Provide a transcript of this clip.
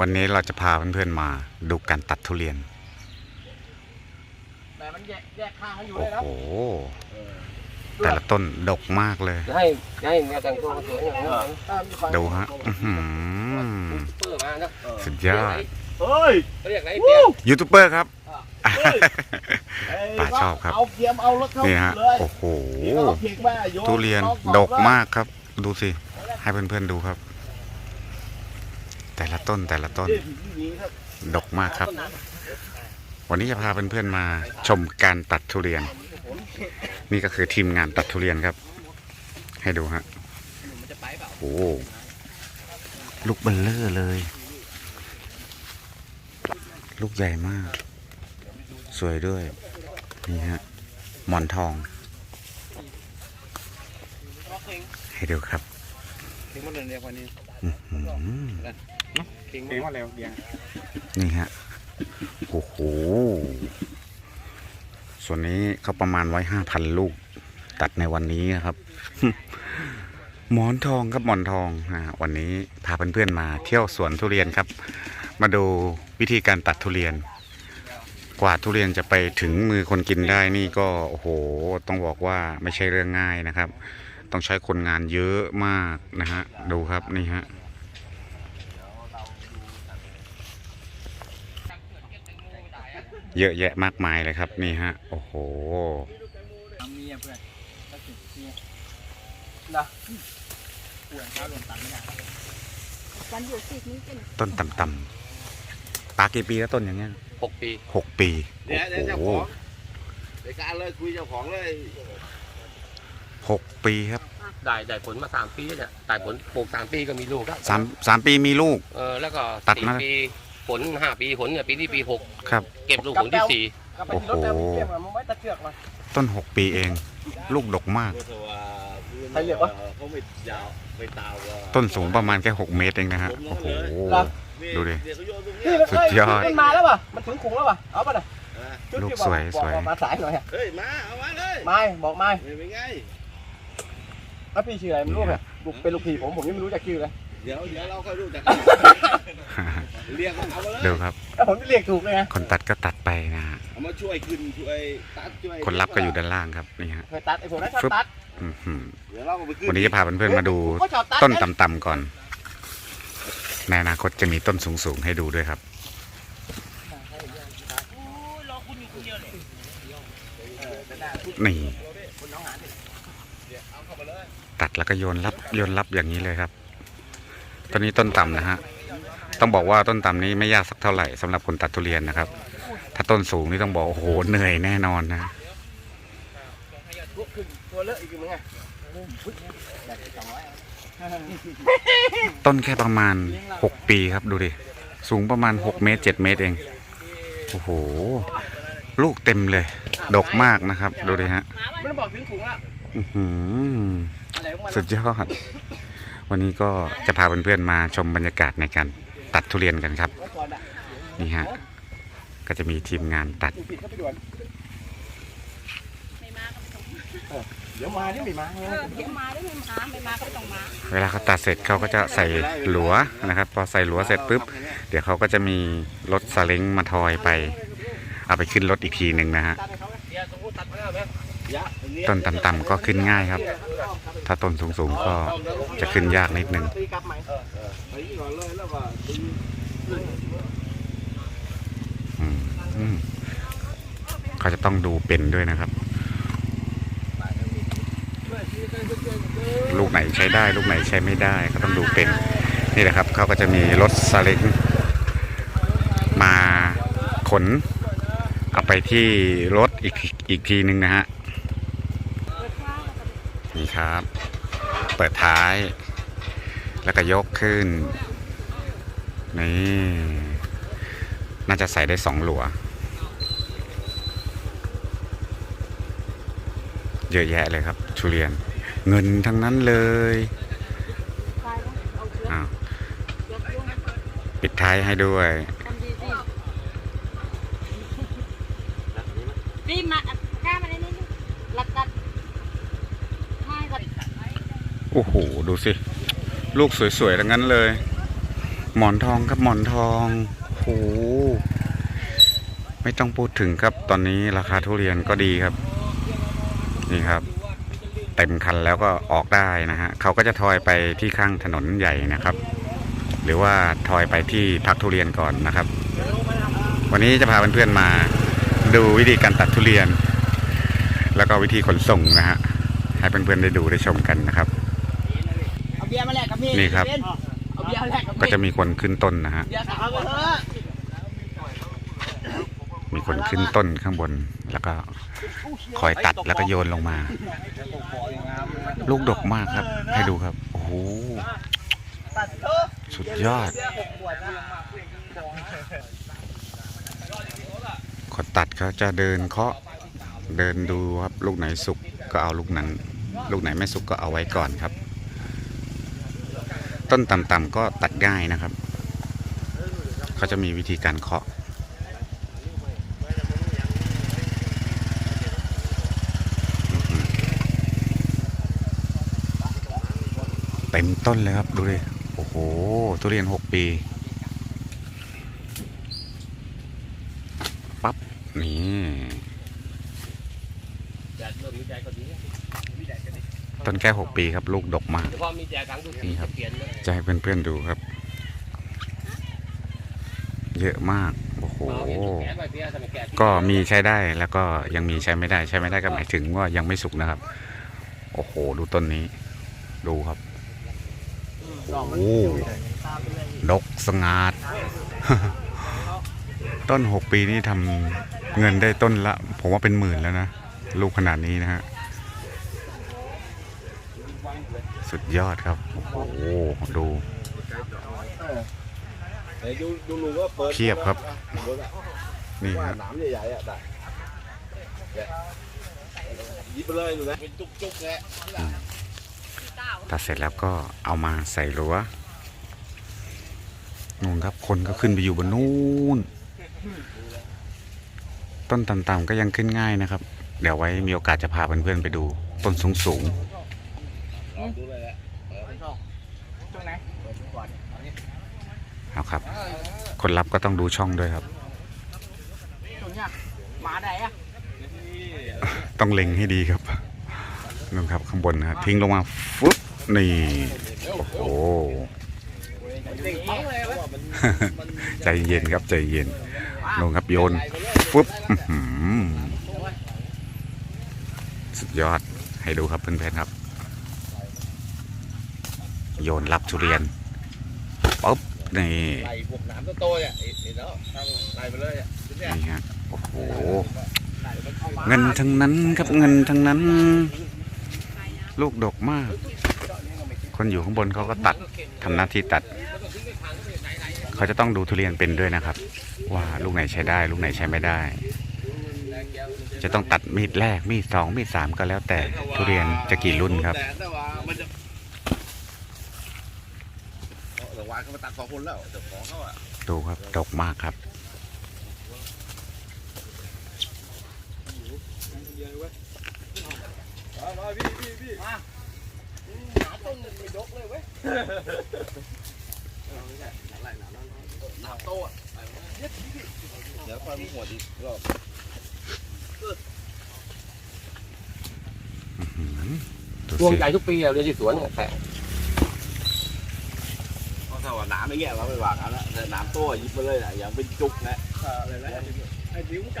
วันนี้เราจะพาเพื่อนๆมาดูการตัดทุเรียน แต่มันแยกแยกข้างกันอยู่โอ้เลยนะโห แต่ละต้นดกมากเลย ให้ให้แม่แต่งตัวสวยอย่างนี้ถ้ามีความดูฮะอื้อหือเปิดมานะสุดยอด เฮ้ยเขาเรียกอะไรเปียยูทูบเบอร์ครับเฮ้ยป่าชอบครับ เอาเกียมเอารถเข้านี่ฮะ เลยโอ้โหเอาเพียงแม่โนทุเรียนล็อดอกมากครับ ดูสิ ให้เพื่อนๆดูครับ แต่ละต้นแต่ละต้นนี่ถึงนี้ครับดกมากครับ วันนี้จะพาเพื่อนๆมาชมการตัดทุเรียน นี่ก็คือทีมงานตัดทุเรียนครับ ให้ดูฮะโอ้โหลูกเบลเลอร์เลย ลูกใหญ่มาก สวยด้วย นี่ฮะหมอนทอง ให้ดูครับทิ้งหมดเลยเรียกวันนี้ อื้อหือทิ้งหมดแล้วเบียร์นี่ฮะ โอ้โห ส่วนนี้เขาประมาณไว้ห้าพันลูก ตัดในวันนี้นะครับ หมอนทองครับหมอนทองอ่าวันนี้พาเพื่อนๆมาเที่ยวสวนทุเรียนครับ มาดูวิธีการตัดทุเรียน กว่าทุเรียนจะไปถึงมือคนกินได้นี่ก็โอ้โห ต้องบอกว่าไม่ใช่เรื่องง่ายนะครับ ต้องใช้คนงานเยอะมากนะฮะ ดูครับนี่ฮะ เยอะแยะมากมายเลยครับนี่ฮะโอ้โหเมียเพื่อนก็ถึงเมียนะป่วยแล้วลงตัดไม่ได้วันอยู่สินี้เป็นต้นต่ำๆปลากี่ปีแล้วต้นอย่างเงี้ยหกปีหกปีเดี๋ยวเดี๋ยวเจ้าโอ้ขโหองเดี๋ยวการเลยคุยเจ้าของเลยหกปีครับได้ได้ผลมาสามปีแล้วเนี่ยได้ผลปลูกสามปีก็มีลูกแล้วสามสามปีมีลูก เออแล้วก็ตัดสี่มาปีผ ลห้าปีผลเนี่ยปีนี้ปีหกครับ เก็บลูกผลที่สี่กลับไปที่รถแล้วมีเกียมอะมันไม่ตะเกียกมาต้นหกปีเอง ลูกดกมาก ใครเรียกวะเขาไม่ยาวไม่ตาวว่าต้นสูงประมาณแค่หกเมตรเองนะฮะ โอ้โห ดูดิเดี๋ยวเขาโยนตรงนี่เนี้ยมันสุดยอด มันมาแล้วป่ะมันถึงขุงแล้วป่ะเอาป่ะน่ะอะจุดลูกที่สวยบอกสวย บอกมาสายหน่อยอะเฮ้ย มา เอามาเลยไม่บอกไม่ไม่เป็นไง แล้วพี่ชื่ออะไรไม่รู้เนี่ยลูกเป็นลูกพี่ผมผมยังไม่รู้จักชื่อเลย เดี๋ยวเดี๋ยวเราค่อยรู้จัก เรียกเอามาเลยดูครับแล้วผมจะเรียกถูกเลยไงคนตัดก็ตัดไปนะฮะเอามาช่วยขึ้นช่วยตัดช่วยคนรับก็อยู่ด้านล่างครับนี่ฮะ เคยตัดไอ้ผมนั้นชอบฟึบ ตัดอื้อหือเดี๋ยวเราก็ไปขึ้นวันนี้จะพาเพื่อนๆมาดู ผมก็ชอบตัดต้นนะต่ำๆก่อน ในอนาคตจะมีต้นสูงๆให้ดูด้วยครับ นี่ ตัดแล้วก็โยนรับโยนรับอย่างนี้เลยครับ ต้นนี้ต้นต่ำนะฮะ ต้องบอกว่าต้นต่ำนี้ไม่ยากสักเท่าไหร่สำหรับคนตัดทุเรียนนะครับ ถ้าต้นสูงนี่ต้องบอกโอ้โหเหนื่อยแน่นอนนะต้นแค่ประมาณ 6 ปีครับดูดิ สูงประมาณ 6 เมตร 7 เมตรเอง โอ้โห ลูกเต็มเลย ดกมากนะครับ ดูดิฮะสุดยอด วันนี้ก็จะพาเพื่อนๆมาชมบรรยากาศในการ ตัดทุเรียนกันครับไว้ก่อนอะนี่ฮะ ก็จะมีทีมงานตัดดูผิดเข้าไปด่วนไม่มาก็ไม่ต้องมาเดี๋ยวมาที่ไม่มาเออเดี๋ยวมาได้ไม่มาไม่มาก็ไม่ต้องมาเวลาเขาตัดเสร็จเขาก็จะใส่หลัวนะครับ พอใส่หลัวเสร็จปุ๊บ เดี๋ยวเขาก็จะมีรถซาเล้งมาทอยไป เอาไปขึ้นรถอีกทีหนึ่งนะฮะตัดให้เขาเลยเดี๋ยวสมมติตัดมาแล้วไหมยะอันเนี้ยต้นต่ำๆก็ขึ้นง่ายครับ ถ้าต้นสูงๆก็จะขึ้นยากนิดนึงเขาจะต้องดูเป็นด้วยนะครับ ลูกไหนใช้ได้ ลูกไหนใช้ไม่ได้เขาต้องดูเป็น นี่แหละครับ เขาก็จะมีรถซาเล้งมาขน เอาไปที่รถอีกอีกทีหนึ่งนะฮะ ครับ เปิดท้าย แล้วก็ยกขึ้น นี่ น่าจะใส่ได้สองหลัว เยอะแยะเลยครับ ทุเรียน เงินทั้งนั้นเลยตายแล้วเอาเชื้ออ้าวเชื้อพวกนั้นปิดท้ายให้ด้วยทำดีสิรีบมาอะกล้ามาได้นิดนึงหลักตัดไม่ตัด โอ้โห ดูสิ ลูกสวยๆทั้งนั้นเลย หมอนทองครับหมอนทองโหไม่ต้องพูดถึงครับตอนนี้ราคาทุเรียนก็ดีครับ นี่ครับ เต็มคันแล้วก็ออกได้นะฮะเขาก็จะทอยไปที่ข้างถนนใหญ่นะครับ หรือว่าทอยไปที่พักทุเรียนก่อนนะครับ วันนี้จะพาเพื่อนๆมาดูวิธีการตัดทุเรียน แล้วก็วิธีขนส่งนะฮะให้เพื่อนๆได้ดูได้ชมกันนะครับ บียร์มาแลกกับมีดนี่ครับ เอาเบียร์มาแลกกับมีดก็จะมีคนขึ้นต้นนะฮะ เบียร์สามไปเถอะมีคนขึ้นต้นข้างบน แล้วก็คอยตัดแล้วก็โยนลงมา ลูกดกมากครับ ให้ดูครับ โอ้โห ตัดเถอะสุดยอด เบียร์หกขวดนะคนตัดเขาจะเดินเคาะ เดินดูครับ ลูกไหนสุกก็เอาลูกนั้น ลูกไหนไม่สุกก็เอาไว้ก่อนครับ ต้นต่ำๆก็ตัดง่ายนะครับ เขาจะมีวิธีการเคาะ เต็มต้นเลยครับ ดูดิโอ้โห ทุเรียนหกปี ปั๊บ นี่ แจกเริ่มมีแจกก็ดี ต้นแค่หกปีครับ ลูกดกมากเฉพาะมีแจกทุกทีนี่ครับเปลี่ยนเลยจะให้เพื่อนๆดูครับ เยอะมาก โอ้โห ก็มีใช้ได้แล้วก็ยังมีใช้ไม่ได้ ใช้ไม่ได้ก็หมายถึงว่ายังไม่สุกนะครับ โอ้โห ดูต้นนี้ ดูครับ โอ้โหดกสงาด ต้นหกปีนี่ทำเงินได้ต้นละ ผมว่าเป็นหมื่นแล้วนะ ลูกขนาดนี้นะฮะ สุดยอดครับ โอ้โหดูเดี๋ยวดูดูลุงว่าเปิดเพียบครับ นี่ฮะนามใหญ่ๆอะได้เนี่ยหยิบเลยหนูนะเป็นจุกๆแหละตัดเสร็จแล้วก็เอามาใส่รั้วนู่นครับคนก็ขึ้นไปอยู่บนนู้น ต้นต่ำๆก็ยังขึ้นง่ายนะครับ เดี๋ยวไว้มีโอกาสจะพาเพื่อนๆไปดูต้นสูงลอง ดูเลยแหละตรงไหนๆเอาครับ คนรับก็ต้องดูช่องด้วยครับตรงเนี้ยหมาไหนอะต้องเล็งให้ดีครับนู่นครับข้างบนนะฮะทิ้งลงมาฟึ๊บนี่ โอ้โหเด็กปังเลยวะใจเย็นครับใจเย็นลงครับโยนฟึ๊บอื้อหือสุดยอดให้ดูครับเพื่อนๆครับ โยนรับทุเรียนปุ๊บนี่ไล่พวกหนามโตๆเนี่ยเห็นแล้วไล่ไปเลยอะนี่ฮะโอ้โหเงินทั้งนั้นครับเงินทั้งนั้น ลูกดกมาก คนอยู่ข้างบนเขาก็ตัดทำหน้าที่ตัด เขาจะต้องดูทุเรียนเป็นด้วยนะครับ ว่าลูกไหนใช้ได้ ลูกไหนใช้ไม่ได้ จะต้องตัดมีดแรกมีดสองมีดสามก็แล้วแต่ทุเรียนจะกี่รุ่นครับ แต่แต่ว่ามันจะ เอาแต่วานเขามาตัดสองคนแล้วเจ้าของเขาอะดูครับดกมากครับ มามาพี่พี่พี่หาต้นไม่ยกเลยเว้ยหนามโตอะเดี๋ยวค่อยมาหัวดีรอบอื้อหือดูรวมสิใหญ่ทุกปีอะเรียนที่สวนเนี่ยแต่เพราะ ถ้าว่าหนามอย่างเงี้ยเราไม่ว่ากันแล้วแต่หนามโตอะหยิบไปเลยอะอย่างเป็นจุกนะ อะไรนะไอ้ดิ้วจับ